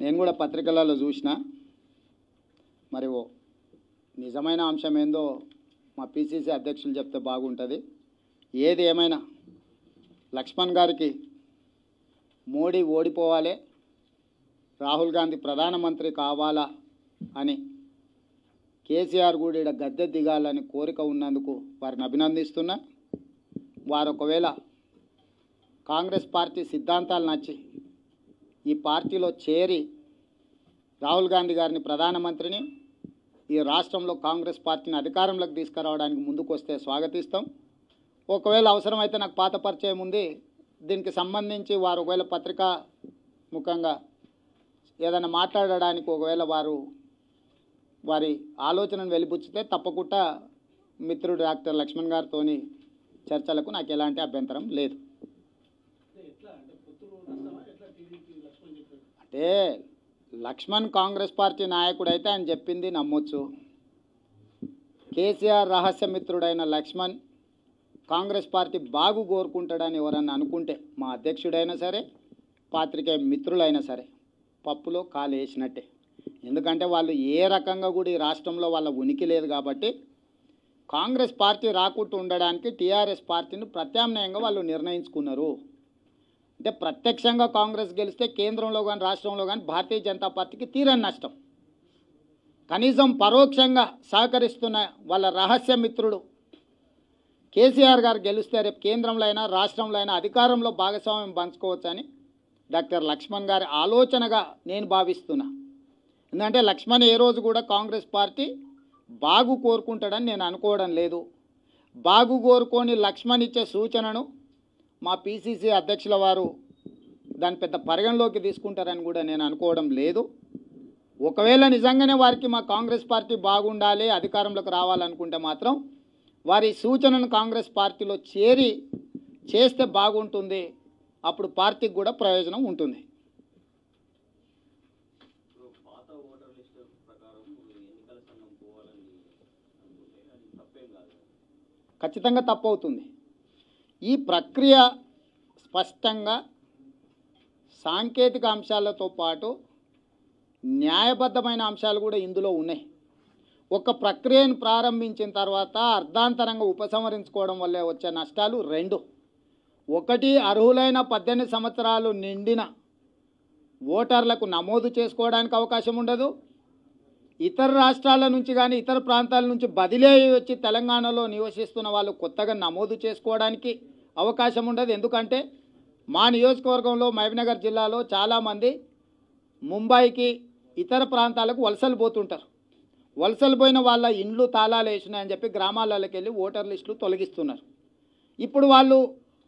నేను కూడా పత్రికలలో చూసిన మరి ఓ నిజమైన అంశం ఏందో మా పిసిసి అధ్యక్షులు చెప్తే బాగుంటుంది. ఏది ఏమైనా లక్ష్మణ్ గారికి మోడీ ఓడిపోవాలి రాహుల్ గాంధీ ప్రధానమంత్రి కావాలా అని కేసీఆర్ కూడా గద్దె దిగాలని కోరిక ఉన్నందుకు వారిని అభినందిస్తున్నా. వారు ఒకవేళ కాంగ్రెస్ పార్టీ సిద్ధాంతాలు నచ్చి ఈ పార్టీలో చేరి రాహుల్ గాంధీ గారిని ప్రధానమంత్రిని ఈ రాష్ట్రంలో కాంగ్రెస్ పార్టీని అధికారంలోకి తీసుకురావడానికి ముందుకు వస్తే స్వాగతిస్తాం. ఒకవేళ అవసరమైతే నాకు పాత పరిచయం ఉంది. దీనికి సంబంధించి వారు ఒకవేళ పత్రికా ముఖంగా ఏదైనా మాట్లాడడానికి ఒకవేళ వారు వారి ఆలోచనను వెలిపుచ్చితే తప్పకుండా మిత్రుడు డాక్టర్ లక్ష్మణ్ గారితో చర్చలకు నాకు ఎలాంటి అభ్యంతరం లేదు. అంటే లక్ష్మణ్ కాంగ్రెస్ పార్టీ నాయకుడైతే ఆయన చెప్పింది నమ్మొచ్చు. కేసీఆర్ రహస్యమిత్రుడైన లక్ష్మణ్ కాంగ్రెస్ పార్టీ బాగు కోరుకుంటాడని ఎవరన్నా అనుకుంటే మా అధ్యక్షుడైనా సరే పాత్రికేయ మిత్రులైనా సరే పప్పులో కాలు వేసినట్టే. ఎందుకంటే వాళ్ళు ఏ రకంగా కూడా ఈ రాష్ట్రంలో వాళ్ళ ఉనికి లేదు కాబట్టి కాంగ్రెస్ పార్టీ రాకుండా ఉండడానికి టీఆర్ఎస్ పార్టీని ప్రత్యామ్నాయంగా వాళ్ళు నిర్ణయించుకున్నారు. అంటే ప్రత్యక్షంగా కాంగ్రెస్ గెలిస్తే కేంద్రంలో కానీ రాష్ట్రంలో కానీ భారతీయ జనతా పార్టీకి తీరని నష్టం. కనీసం పరోక్షంగా సహకరిస్తున్న వాళ్ళ రహస్య మిత్రుడు కేసీఆర్ గారు గెలిస్తే రేపు కేంద్రంలో అయినా రాష్ట్రంలో అయినా అధికారంలో భాగస్వామ్యం పంచుకోవచ్చని డాక్టర్ లక్ష్మణ్ గారి ఆలోచనగా నేను భావిస్తున్నా. ఎందుకంటే లక్ష్మణ్ ఏ రోజు కూడా కాంగ్రెస్ పార్టీ బాగు కోరుకుంటాడని నేను అనుకోవడం లేదు. బాగు కోరుకొని లక్ష్మణ్ ఇచ్చే సూచనను మా పిసిసి అధ్యక్షుల వారు దాని పెద్ద పరిగణలోకి తీసుకుంటారని కూడా నేను అనుకోవడం లేదు. ఒకవేళ నిజంగానే వారికి మా కాంగ్రెస్ పార్టీ బాగుండాలి అధికారంలోకి రావాలనుకుంటే మాత్రం వారి సూచనను కాంగ్రెస్ పార్టీలో చేరి చేస్తే బాగుంటుంది. అప్పుడు పార్టీకి కూడా ప్రయోజనం ఉంటుంది. ఖచ్చితంగా తప్పు అవుతుంది. ఈ ప్రక్రియ స్పష్టంగా సాంకేతిక అంశాలతో పాటు న్యాయబద్ధమైన అంశాలు కూడా ఇందులో ఉన్నాయి. ఒక ప్రక్రియను ప్రారంభించిన తర్వాత అర్ధాంతరంగా ఉపసంహరించుకోవడం వల్ల వచ్చే నష్టాలు రెండు. ఒకటి అర్హులైన పద్దెనిమిది సంవత్సరాలు నిండిన ఓటర్లకు నమోదు చేసుకోవడానికి అవకాశం ఉండదు. ఇతర రాష్ట్రాల నుంచి కానీ ఇతర ప్రాంతాల నుంచి బదిలీ అయ్యి వచ్చి తెలంగాణలో నివసిస్తున్న వాళ్ళు కొత్తగా నమోదు చేసుకోవడానికి అవకాశం ఉండదు. ఎందుకంటే మా నియోజకవర్గంలో మహబీనగర్ జిల్లాలో చాలామంది ముంబైకి ఇతర ప్రాంతాలకు వలసలు పోతుంటారు. వలసలు పోయిన వాళ్ళ ఇండ్లు తాళాలు వేసినాయని చెప్పి గ్రామాలలోకి వెళ్ళి ఓటర్ లిస్టులు తొలగిస్తున్నారు. ఇప్పుడు వాళ్ళు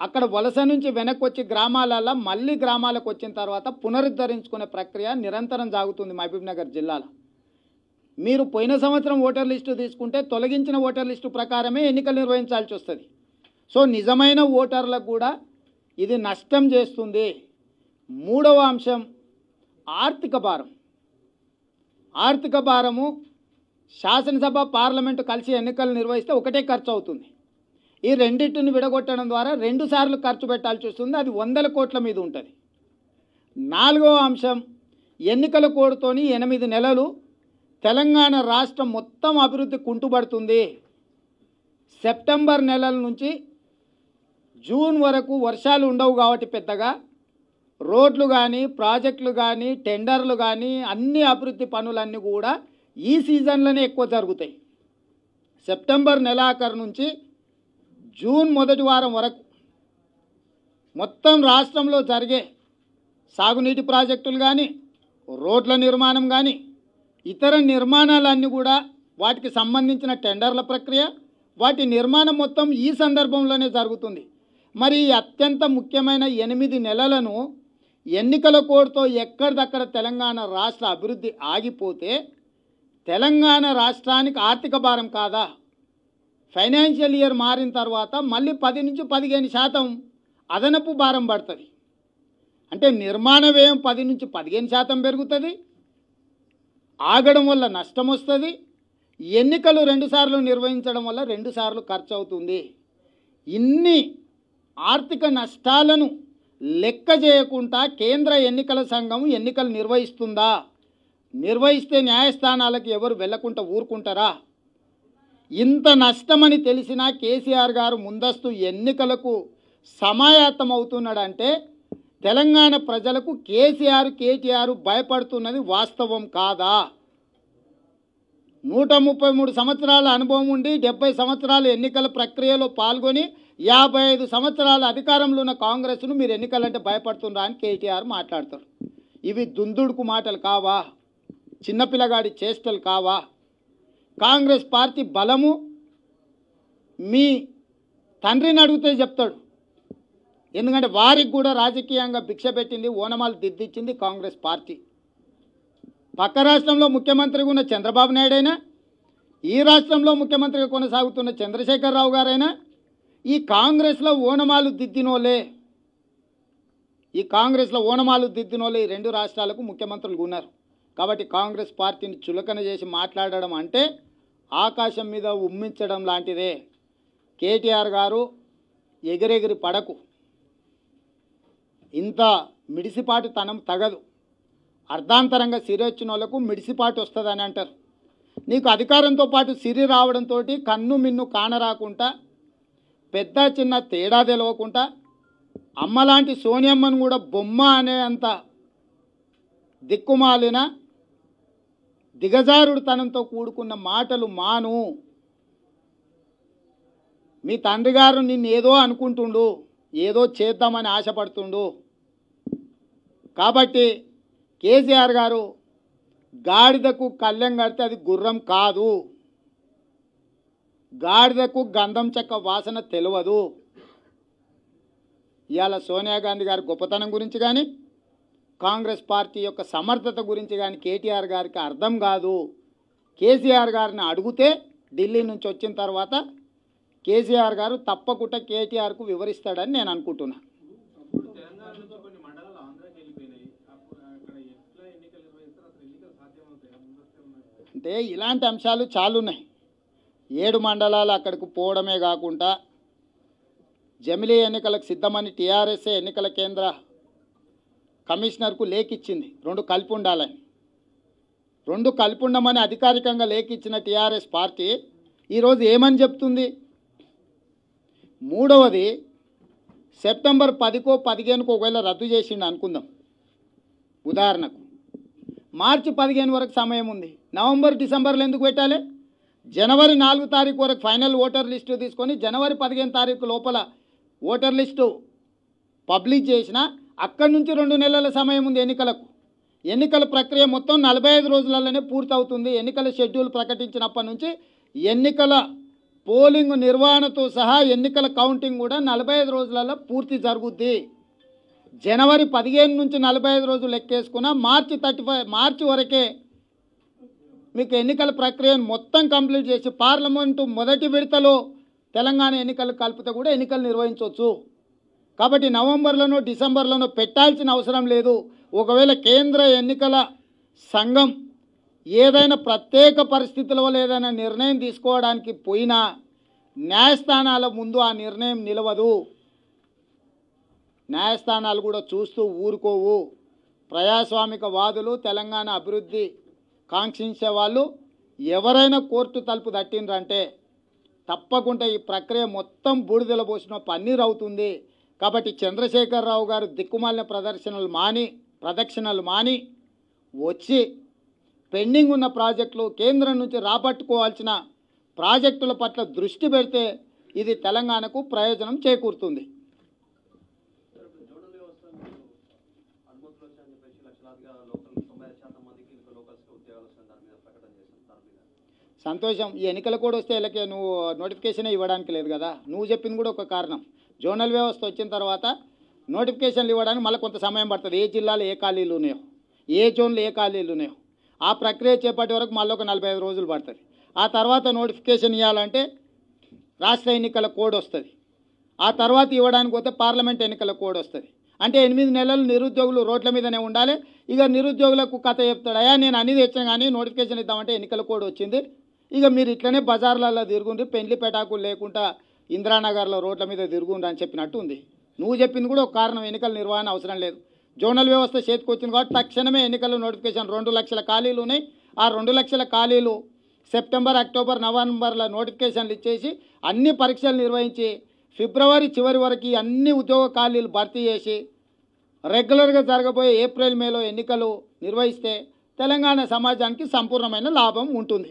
అక్కడ వలస నుంచి వెనక్కి వచ్చి గ్రామాలలో మళ్ళీ గ్రామాలకు వచ్చిన తర్వాత పునరుద్ధరించుకునే ప్రక్రియ నిరంతరం సాగుతుంది మహబూబ్నగర్ జిల్లాలో. మీరు పోయిన సంవత్సరం ఓటర్ లిస్టు తీసుకుంటే తొలగించిన ఓటర్ లిస్టు ప్రకారమే ఎన్నికలు నిర్వహించాల్సి వస్తుంది. సో నిజమైన ఓటర్లకు కూడా ఇది నష్టం చేస్తుంది. మూడవ అంశం ఆర్థిక భారం. ఆర్థిక భారము శాసనసభ పార్లమెంటు కలిసి ఎన్నికలు నిర్వహిస్తే ఒకటే ఖర్చు అవుతుంది. ఈ రెండింటిని విడగొట్టడం ద్వారా రెండు సార్లు ఖర్చు పెట్టాల్సి వస్తుంది. అది వందల కోట్ల మీద ఉంటుంది. నాలుగవ అంశం ఎన్నికల కోడ్తోని ఎనిమిది నెలలు తెలంగాణ రాష్ట్రం మొత్తం అభివృద్ధి కుంటుపడుతుంది. సెప్టెంబర్ నెలల నుంచి జూన్ వరకు వర్షాలు ఉండవు కాబట్టి పెద్దగా. రోడ్లు కానీ ప్రాజెక్టులు కానీ టెండర్లు కానీ అన్ని అభివృద్ధి పనులన్నీ కూడా ఈ సీజన్లోనే ఎక్కువ జరుగుతాయి. సెప్టెంబర్ నెలాఖరు నుంచి జూన్ మొదటి వారం వరకు మొత్తం రాష్ట్రంలో జరిగే సాగునీటి ప్రాజెక్టులు కానీ రోడ్ల నిర్మాణం కానీ ఇతర నిర్మాణాలన్నీ కూడా వాటికి సంబంధించిన టెండర్ల ప్రక్రియ వాటి నిర్మాణం మొత్తం ఈ సందర్భంలోనే జరుగుతుంది. మరి అత్యంత ముఖ్యమైన ఎనిమిది నెలలను ఎన్నికల కోడ్తో ఎక్కడిదక్కడ తెలంగాణ రాష్ట్ర అభివృద్ధి ఆగిపోతే తెలంగాణ రాష్ట్రానికి ఆర్థిక భారం కాదా? ఫైనాన్షియల్ ఇయర్ మారిన తర్వాత మళ్ళీ పది నుంచి పదిహేను శాతం అదనపు భారం పడుతుంది. అంటే నిర్మాణ వ్యయం పది నుంచి పదిహేను శాతం పెరుగుతుంది. ఆగడం వల్ల నష్టం వస్తుంది. ఎన్నికలు రెండుసార్లు నిర్వహించడం వల్ల రెండుసార్లు ఖర్చు అవుతుంది ఇన్ని ఆర్థిక నష్టాలను లెక్క చేయకుండా కేంద్ర ఎన్నికల సంఘం ఎన్నికలు నిర్వహిస్తుందా? నిర్వహిస్తే న్యాయస్థానాలకు ఎవరు వెళ్ళకుండా ఊరుకుంటారా? ఇంత నష్టమని తెలిసినా కేసీఆర్ గారు ముందస్తు ఎన్నికలకు సమాయత్తం అవుతున్నాడంటే తెలంగాణ ప్రజలకు కేసీఆర్ కేటీఆర్ భయపడుతున్నది వాస్తవం కాదా? నూట ముప్పై మూడు సంవత్సరాల అనుభవం ఉండి డెబ్బై సంవత్సరాల ఎన్నికల ప్రక్రియలో పాల్గొని యాభై ఐదు సంవత్సరాల అధికారంలో ఉన్న కాంగ్రెస్ను మీరు ఎన్నికలంటే భయపడుతుండ్రా అని కేటీఆర్ మాట్లాడతారు. ఇవి దుందుడుకు మాటలు కావా? చిన్నపిల్లగాడి చేష్టలు కావా? కాంగ్రెస్ పార్టీ బలము మీ తండ్రిని అడిగితే చెప్తాడు. ఎందుకంటే వారికి కూడా రాజకీయంగా భిక్ష పెట్టింది ఓనమాలు దిద్దిచ్చింది కాంగ్రెస్ పార్టీ. పక్క రాష్ట్రంలో ముఖ్యమంత్రిగా ఉన్న చంద్రబాబు నాయుడైనా ఈ రాష్ట్రంలో ముఖ్యమంత్రిగా కొనసాగుతున్న చంద్రశేఖరరావు గారైనా ఈ కాంగ్రెస్లో ఓనమాలు దిద్దినోలే ఈ కాంగ్రెస్లో ఓనమాలు దిద్దినోలే ఈ రెండు రాష్ట్రాలకు ముఖ్యమంత్రులు ఉన్నారు. కాబట్టి కాంగ్రెస్ పార్టీని చులకన చేసి మాట్లాడడం అంటే ఆకాశం మీద ఉమ్మించడం లాంటిదే. కేటీఆర్ గారు ఎగిరెగిరి పడకు. ఇంత మిడిసిపాటు తనం తగదు. అర్ధాంతరంగా సిరి వచ్చిన వాళ్ళకు మిడిసిపాటు వస్తుందని అంటారు. నీకు అధికారంతో పాటు సిరి రావడంతో కన్ను మిన్ను కానరాకుండా పెద్ద చిన్న తేడా తెలవకుండా అమ్మలాంటి సోనియమ్మను కూడా బొమ్మ అనే అంత దిక్కుమాలిన దిగజారుడుతనంతో కూడుకున్న మాటలు మాను. మీ తండ్రి గారు నిన్ను ఏదో అనుకుంటుండు ఏదో చేద్దామని ఆశపడుతుండు. కాబట్టి కేసీఆర్ గారు గాడిదకు కళ్ళెం కడితే అది గుర్రం కాదు. గాడిదకు గంధం చెక్క వాసన తెలియదు ఇవాళ సోనియా గాంధీ గారి గొప్పతనం గురించి కానీ కాంగ్రెస్ పార్టీ యొక్క సమర్థత గురించి కానీ కేటీఆర్ గారికి అర్థం కాదు. కేసీఆర్ గారిని అడిగితే ఢిల్లీ నుంచి వచ్చిన తర్వాత కేసీఆర్ గారు తప్పకుండా కేటీఆర్కు వివరిస్తాడని నేను అనుకుంటున్నాను ఇప్పుడు తెలంగాణ నుంచి కొన్ని మండలాలు ఆంధ్రాకి వెళ్ళిపోయినాయి అప్పుడు అక్కడ ఎట్లా ఎన్నికలు నిర్వహిస్తారు అసలు ఎన్నికలు సాధ్యమవుతాయి ముందస్తే ఉన్నాయి అంటే ఇలాంటి అంశాలు చాలా ఉన్నాయి ఏడు మండలాలు అక్కడికి పోవడమే కాకుండా జమిలీ ఎన్నికలకు సిద్ధమని టీఆర్ఎస్ఏ ఎన్నికల కేంద్ర కమిషనర్కు లేఖిచ్చింది. రెండు కలిపి ఉండాలని రెండు కలిపి ఉండమని అధికారికంగా లేఖిచ్చిన టీఆర్ఎస్ పార్టీ ఈరోజు ఏమని చెప్తుంది? మూడవది సెప్టెంబర్ పదికో పదిహేనుకో ఒకవేళ రద్దు చేసిండు అనుకుందాం. ఉదాహరణకు మార్చి పదిహేను వరకు సమయం ఉంది. నవంబర్ డిసెంబర్లో ఎందుకు పెట్టాలి? జనవరి నాలుగు తారీఖు వరకు ఫైనల్ ఓటర్ లిస్టు తీసుకొని జనవరి పదిహేను తారీఖు లోపల ఓటర్ లిస్టు పబ్లిష్ చేసిన అక్కడి నుంచి రెండు నెలల సమయం ఉంది ఎన్నికలకు. ఎన్నికల ప్రక్రియ మొత్తం నలభై ఐదు రోజులలోనే పూర్తవుతుంది. ఎన్నికల షెడ్యూల్ ప్రకటించినప్పటి నుంచి ఎన్నికల పోలింగ్ నిర్వహణతో సహా ఎన్నికల కౌంటింగ్ కూడా నలభై ఐదు రోజులలో పూర్తి జరుగుద్ది. జనవరి పదిహేను నుంచి నలభై ఐదు రోజులు లెక్కేసుకున్న మార్చి థర్టీ ఫైవ్ మార్చి వరకే మీకు ఎన్నికల ప్రక్రియను మొత్తం కంప్లీట్ చేసి పార్లమెంటు మొదటి విడతలో తెలంగాణ ఎన్నికలు కలిపితే కూడా ఎన్నికలు నిర్వహించవచ్చు. కాబట్టి నవంబర్లోనో డిసెంబర్లోనో పెట్టాల్సిన అవసరం లేదు. ఒకవేళ కేంద్ర ఎన్నికల సంఘం ఏదైనా ప్రత్యేక పరిస్థితుల వల్ల ఏదైనా నిర్ణయం తీసుకోవడానికి పోయినా న్యాయస్థానాల ముందు ఆ నిర్ణయం నిలవదు. న్యాయస్థానాలు కూడా చూస్తూ ఊరుకోవు. ప్రజాస్వామిక వాదులు తెలంగాణ అభివృద్ధి కాంక్షించే వాళ్ళు ఎవరైనా కోర్టు తలుపు తట్టిండ్రంటే తప్పకుండా ఈ ప్రక్రియ మొత్తం బూడిదల పోసిన పన్నీరు అవుతుంది. కాబట్టి చంద్రశేఖరరావు గారు దిక్కుమాలిన ప్రదర్శనలు మాని ప్రదక్షిణలు మాని వచ్చి పెండింగ్ ఉన్న ప్రాజెక్టులు కేంద్రం నుంచి రాబట్టుకోవాల్సిన ప్రాజెక్టుల పట్ల దృష్టి పెడితే ఇది తెలంగాణకు ప్రయోజనం చేకూరుతుంది సార్ ఇప్పుడు జోనల్ వ్యవస్థ మీరు అనుమతులు వచ్చాయని చెప్పేసి లక్షలాదిగా లోకల్ తొంభై ఐదు శాతం మందికి ఇంకా లోకల్స్కి ఉద్యోగాలు వస్తాయని దాని మీద ప్రకటన చేశారు దాని మీద సంతోషం. ఈ ఎన్నికలు కూడా వస్తే వీళ్ళకి నువ్వు నోటిఫికేషన్ ఇవ్వడానికి లేదు కదా. నువ్వు చెప్పింది కూడా ఒక కారణం. జోనల్ వ్యవస్థ వచ్చిన తర్వాత నోటిఫికేషన్లు ఇవ్వడానికి మళ్ళీ కొంత సమయం పడుతుంది. ఏ జిల్లాలో ఏ ఖాళీలు ఉన్నాయో ఏ జోన్లు ఏ ఖాళీలు ఉన్నాయో. ఆ ప్రక్రియ చేపట్టే వరకు మళ్ళీ ఒక నలభై ఐదు రోజులు పడుతుంది. ఆ తర్వాత నోటిఫికేషన్ ఇవ్వాలంటే రాష్ట్ర ఎన్నికల కోడ్ వస్తుంది. ఆ తర్వాత ఇవ్వడానికి పోతే పార్లమెంట్ ఎన్నికల కోడ్ వస్తుంది. అంటే ఎనిమిది నెలలు నిరుద్యోగులు రోడ్ల మీదనే ఉండాలి. ఇక నిరుద్యోగులకు కథ చెప్తాడు అయ్యా నేను అన్ని తెచ్చాను కానీ నోటిఫికేషన్ ఇద్దామంటే ఎన్నికల కోడ్ వచ్చింది. ఇక మీరు ఇట్లనే బజార్లలో తిరుగుండ్రి పెండ్లి పెటాకులు లేకుండా ఇందిరానగర్లో రోడ్ల మీద తిరుగుండ్రి అని చెప్పినట్టు ఉంది. నువ్వు చెప్పింది కూడా ఒక కారణం ఎన్నికల నిర్వహణ అవసరం లేదు. జోనల్ వ్యవస్థ చేతికి వచ్చింది కాబట్టి తక్షణమే ఎన్నికల నోటిఫికేషన్ రెండు లక్షల ఖాళీలు ఉన్నాయి. ఆ రెండు లక్షల ఖాళీలు సెప్టెంబర్ అక్టోబర్ నవంబర్లో నోటిఫికేషన్లు ఇచ్చేసి అన్ని పరీక్షలు నిర్వహించి ఫిబ్రవరి చివరి వరకు అన్ని ఉద్యోగ ఖాళీలు భర్తీ చేసి రెగ్యులర్గా జరగబోయే ఏప్రిల్ మేలో ఎన్నికలు నిర్వహిస్తే తెలంగాణ సమాజానికి సంపూర్ణమైన లాభం ఉంటుంది.